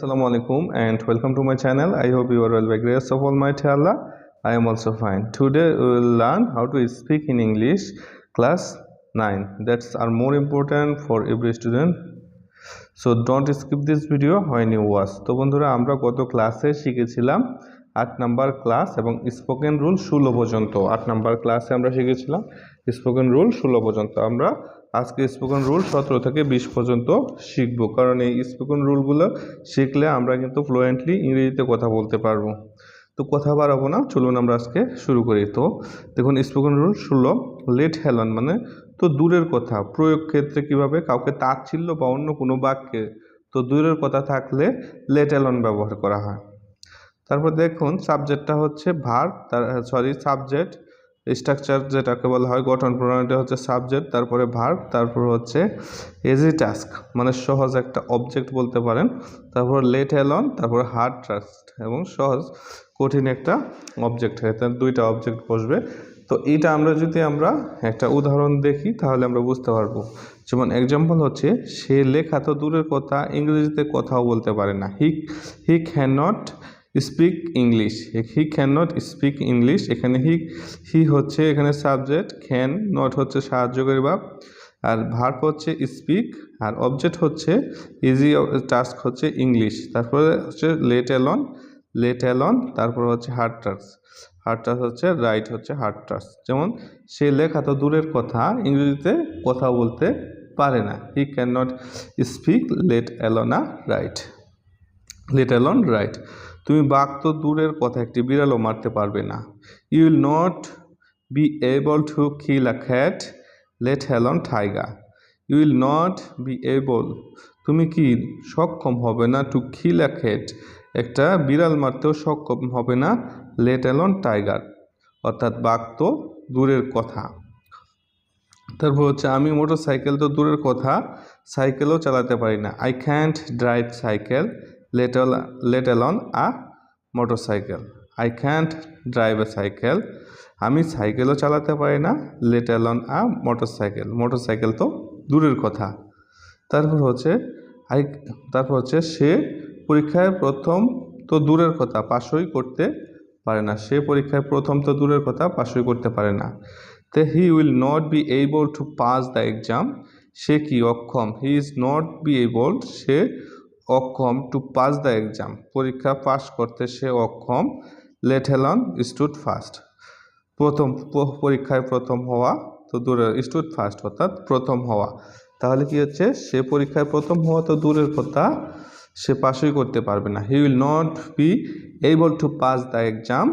আসসালামু আলাইকুম and welcome to my channel I hope you're well by grace of almighty Allah I am also fine today will learn how to speak in English class nine that's are more important for every student so don't skip this video when you was তো বন্ধুরা, আমরা গত ক্লাসে শিখেছিলাম আট number class এবং spoken rule ষোলো পর্যন্ত। আট নাম্বার ক্লাসে আমরা শিখেছিলাম স্পোকেন রুল ষোলো পর্যন্ত। আমরা আজকে স্পোকেন রুল সতেরো থেকে বিশ পর্যন্ত শিখব। কারণ এই স্পোকেন রুলগুলো শিখলে আমরা কিন্তু ফ্লুয়েন্টলি ইংরেজিতে কথা বলতে পারব। তো কথা বাড়াবো না, চলুন আমরা আজকে শুরু করি। তো দেখুন স্পোকেন রুল ষোলো লেট হেলন মানে তো দূরের কথা, প্রয়োগ ক্ষেত্রে কীভাবে কাউকে তাচ্ছিল্য বা অন্য কোনো বাক্যে তো দূরের কথা থাকলে লেট এলন ব্যবহার করা হয়। তারপর দেখুন সাবজেক্টটা হচ্ছে ভার তার সরি সাবজেক্ট স্ট্রাকচার যেটাকে বলা হয়, গঠন প্রণালীটা হচ্ছে সাবজেক্ট তারপরে ভার তারপর হচ্ছে এজি টাস্ক মানে সহজ একটা অবজেক্ট বলতে পারেন। তারপর লেট এলন তারপর হার্ড ট্রাস্ট এবং সহজ, কঠিন একটা অবজেক্ট তার দুইটা অবজেক্ট বসবে। তো এটা আমরা যদি আমরা একটা উদাহরণ দেখি, তাহলে আমরা বুঝতে পারব। যেমন এক্সাম্পল হচ্ছে, সে লেখা তো দূরের কথা, ইংরেজিতে কথাও বলতে পারে না। He he can not speak English he can not speak English এখানে হি হি হচ্ছে এখানে সাবজেক্ট ক্যান নট হচ্ছে সাহায্যকারী ভাব আর ভার্ব হচ্ছে স্পিক আর অবজেক্ট হচ্ছে ইজি টাস্ক হচ্ছে ইংলিশ তারপরে হচ্ছে লেট অ্যালন লেট অ্যালন তারপর হচ্ছে হার্ড টাস্ক হার্ড টাস্ক হচ্ছে রাইট হচ্ছে হার্ড টাস্ক যেমন, সে লেখা তো দূরের কথা, ইংরেজিতে কথা বলতে পারে না। He can not speak let alone write let alone write তুমি বাঘ তো দূরের কথা, একটি বিড়ালও মারতে পারবে না। You will not be able to kill a cat let alone tiger you will not be able তুমি কি সক্ষম হবে না টু কিল আ খ্যাট একটা বিড়াল মারতেও সক্ষম হবে না লেট অ্যালন টাইগার অর্থাৎ বাঘ তো দূরের কথা। তারপর হচ্ছে, আমি মোটর সাইকেল তো দূরের কথা সাইকেলও চালাতে পারি না। I can't drive cycle let let alone a motorcycle I can't drive a cycle আমি সাইকেলও চালাতে পারি না let alone a motorcycle motorcycle তো দূরের কথা। তারপর হচ্ছে আই তারপর হচ্ছে সে পরীক্ষায় প্রথম তো দূরের কথা, পাশই করতে পারে না। সে পরীক্ষায় প্রথম তো দূরের কথা, পাশই করতে পারে না। তে he will not be able to pass the exam সে কি অক্ষম? He is not be able সে অক্ষম টু পাস দ্য এক্সাম পরীক্ষা পাস করতে সে অক্ষম লেট হেলন স্টুড ফার্স্ট প্রথম পরীক্ষায় প্রথম হওয়া তো দূরের স্টুড ফার্স্ট অর্থাৎ প্রথম হওয়া। তাহলে কি হচ্ছে? সে পরীক্ষায় প্রথম হওয়া তো দূরের কথা, সে পাশই করতে পারবে না। He will not be able to pass the exam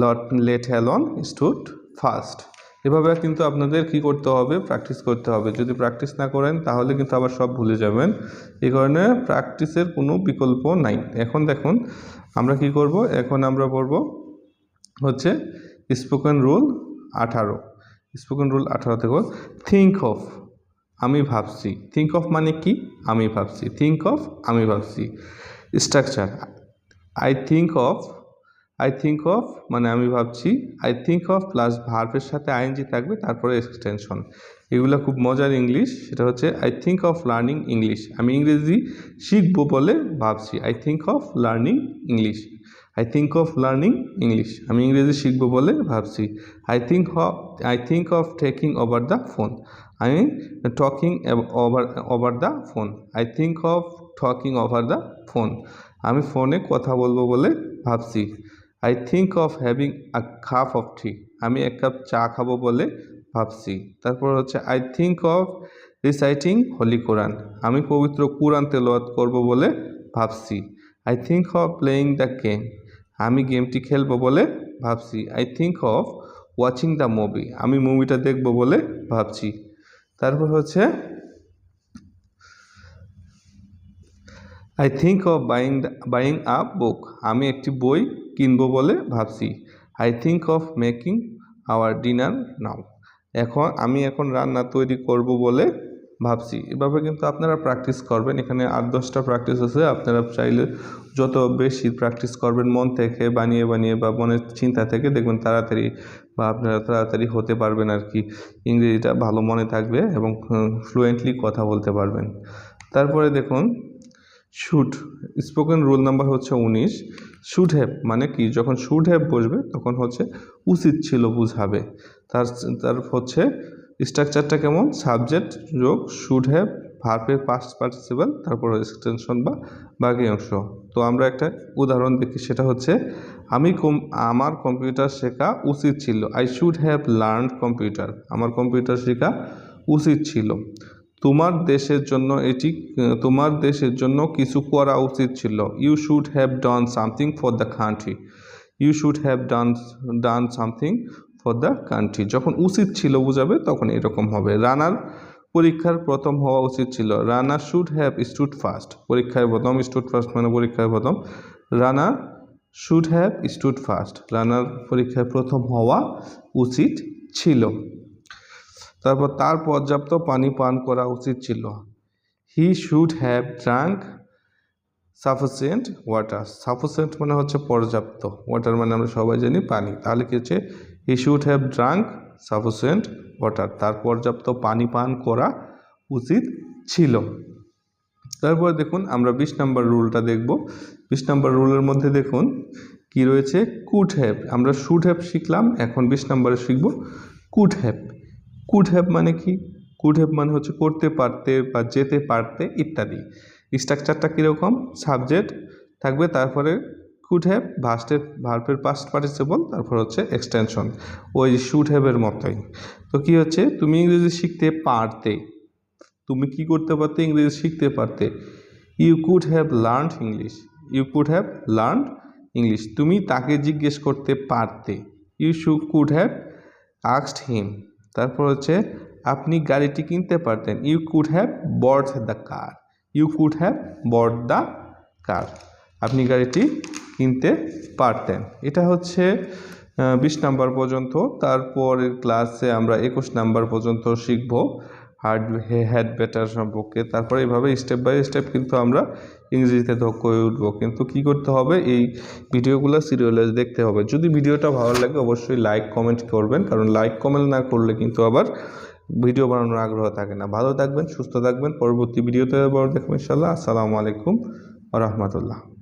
lot let alone stood first এভাবে কিন্তু আপনাদের কি করতে হবে? প্র্যাকটিস করতে হবে। যদি প্র্যাকটিস না করেন, তাহলে কিন্তু আবার সব ভুলে যাবেন। এই কারণে প্র্যাকটিসের কোনো বিকল্প নাই। এখন দেখুন, আমরা কি করব? এখন আমরা পড়ব হচ্ছে স্পোকেন রুল আঠারো। স্পোকেন রুল আঠারো থেকে থিঙ্ক অফ আমি ভাবছি। থিঙ্ক অফ মানে কি? আমি ভাবছি। থিঙ্ক অফ আমি ভাবছি। Structure I think of I think of মানে আমি ভাবছি আই থিঙ্ক অফ প্লাস ভার্ভের সাথে আইএনজি থাকবে, তারপরে এক্সটেনশন এগুলো খুব মজার ইংলিশ সেটা হচ্ছে I think of learning English আমি ইংরেজি শিখব বলে ভাবছি। I think of learning English I think of learning English আমি ইংরেজি শিখব বলে ভাবছি। I think of I think of taking over the phone আমি talking over over the phone I think of talking over the phone আমি ফোনে কথা বলব বলে ভাবছি। I think of having a cup of tea আমি এক কাপ চা খাব বলে ভাবছি। তারপর হচ্ছে I think of reciting holy Quran আমি পবিত্র কোরআন তেলোয়াত করব বলে ভাবছি। I think of playing the game আমি গেমটি খেলব বলে ভাবছি। I think of watching the movie আমি মুভিটা দেখব বলে ভাবছি। তারপর হচ্ছে I think of buying buying a book আমি একটি বই কিনবো বলে ভাবছি। I think of making our dinner now এখন, আমি এখন রান্না তৈরি করব বলে ভাবছি। এভাবে কিন্তু আপনারা প্র্যাকটিস করবেন। এখানে আট, দশটা প্র্যাকটিস আছে। আপনারা চাইলে যত বেশি প্র্যাকটিস করবেন, মন থেকে বানিয়ে বানিয়ে বা মনের চিন্তা থেকে দেখবেন তাড়াতাড়ি বা আপনারা তাড়াতাড়ি হতে পারবেন আর কি। ইংরেজিটা ভালো মনে থাকবে এবং ফ্লুয়েন্টলি কথা বলতে পারবেন। তারপরে দেখুন শুড স্পোকেন রুল নাম্বার হচ্ছে উনিশ শুড হ্যাভ মানে কি? যখন শুড হ্যাভ বসবে, তখন হচ্ছে উচিত ছিল বুঝাবে। তার তার হচ্ছে স্ট্রাকচারটা কেমন? সাবজেক্ট যোগ শুড হ্যাভ ভার্বের পাস্ট পার্টিসিপাল তারপর এক্সটেনশন বা বাকি অংশ। তো আমরা একটা উদাহরণ দেখি, সেটা হচ্ছে, আমি কম, আমার কম্পিউটার শেখা উচিত ছিল। I should have learn computer আমার কম্পিউটার শেখা উচিত ছিল। তোমার দেশের জন্য এটি তোমার দেশের জন্য কিছু করা উচিত ছিল। You should have done something for the country you should have done done something for the country যখন উচিত ছিল বুঝাবে, তখন এরকম হবে। রানার পরীক্ষার প্রথম হওয়া উচিত ছিল। Rana should have stood first পরীক্ষায় প্রথম স্টুড ফার্স্ট মানে পরীক্ষায় প্রথম। Rana should have stood first রানার পরীক্ষায় প্রথম হওয়া উচিত ছিল। তারপর তার পর্যাপ্ত পানি পান করা উচিত ছিল। He should have drunk sufficient water sufficient মানে হচ্ছে পর্যাপ্ত। ওয়াটার মানে আমরা সবাই জানি পানি। তাহলে কি হচ্ছে? He should have drunk sufficient water তার পর্যাপ্ত পানি পান করা উচিত ছিল। তারপর দেখুন আমরা বিশ নম্বর রুলটা দেখব। বিশ নম্বর রুলের মধ্যে দেখুন কি রয়েছে? কুট হ্যাভ আমরা শুড হ্যাভ শিখলাম। এখন বিশ নম্বরে শিখব। কুট হ্যাভ কুড হ্যাভ মানে কি? কুড হ্যাভ মানে হচ্ছে করতে পারতে বা যেতে পারতে ইত্যাদি। স্ট্রাকচারটা কীরকম? সাবজেক্ট থাকবে, তারপরে কুড হ্যাভ ভাস্টের ভার্বের পাস্ট পার্টিসিপল তারপর হচ্ছে এক্সটেনশন ওই শুড হ্যাভের মতোই। তো কি হচ্ছে? তুমি ইংরেজি শিখতে পারতে। তুমি কি করতে পারতে? ইংরেজি শিখতে পারতে। You could have learned English you could have learned English তুমি তাকে জিজ্ঞেস করতে পারতে। ইউ শু কুড হ্যাভ আক্সড হিম তারপর হচ্ছে, আপনি গাড়িটি কিনতে পারতেন। You could have bought the car you could have bought the car আপনি গাড়িটি কিনতে পারতেন। এটা হচ্ছে বিশ নাম্বার পর্যন্ত। তারপরের ক্লাসে আমরা একুশ নাম্বার পর্যন্ত শিখব। হার্ড হ্যাড বেটার সম্পর্কে। তারপরে এইভাবে স্টেপ বাই স্টেপ কিন্তু আমরা ইংরেজিতে দক্ষ হয়ে উঠবো? কিন্তু কি করতে হবে? এই ভিডিওগুলো সিরিয়ালাইজ দেখতে হবে। যদি ভিডিওটা ভালো লাগে, অবশ্যই লাইক কমেন্ট করবেন। কারণ লাইক কমেন্ট না করলে কিন্তু আবার ভিডিও বানানোর আগ্রহ থাকে না। ভালো থাকবেন, সুস্থ থাকবেন। পরবর্তী ভিডিওতে আবার দেখবেন ইনশাল্লাহ। আসসালামু আলাইকুম রহমতুল্লাহ।